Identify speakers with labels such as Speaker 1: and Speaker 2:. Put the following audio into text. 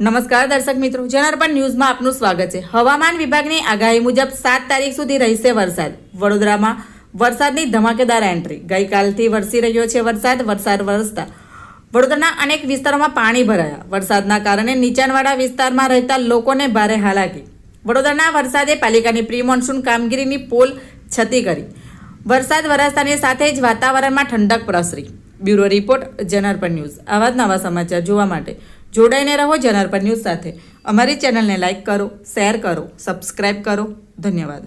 Speaker 1: નમસ્કાર દર્શક મિત્રો, જનાર્પણ ન્યૂઝમાં આપનું સ્વાગત છે. હવામાન વિભાગની આગાહી મુજબ સાત તારીખ સુધી રહેશે વરસાદ. વડોદરામાં વરસાદની ધમાકેદાર એન્ટ્રી. ગઈકાલથી વરસી રહ્યો છે વરસાદ વરસાદ વરસતા. વડોદરાના અનેક વિસ્તારોમાં પાણી ભરાયા. વરસાદના કારણે નીચાણવાળા વિસ્તારમાં રહેતા લોકોને ભારે હાલાકી. વડોદરાના વરસાદે પાલિકાની પ્રી મોન્સૂન કામગીરીની પોલ છતી કરી. વરસાદ વરસતાની સાથે જ વાતાવરણમાં ઠંડક પ્રસરી. Bureau report, Janarpan news. આવા જ નવા સમાચાર જોવા માટે જોડાઈને રહો જનાર્પણ ન્યૂઝ સાથે. અમારી ચેનલને લાઇક કરો શેર કરો સબસ્ક્રાઈબ કરો. ધન્યવાદ.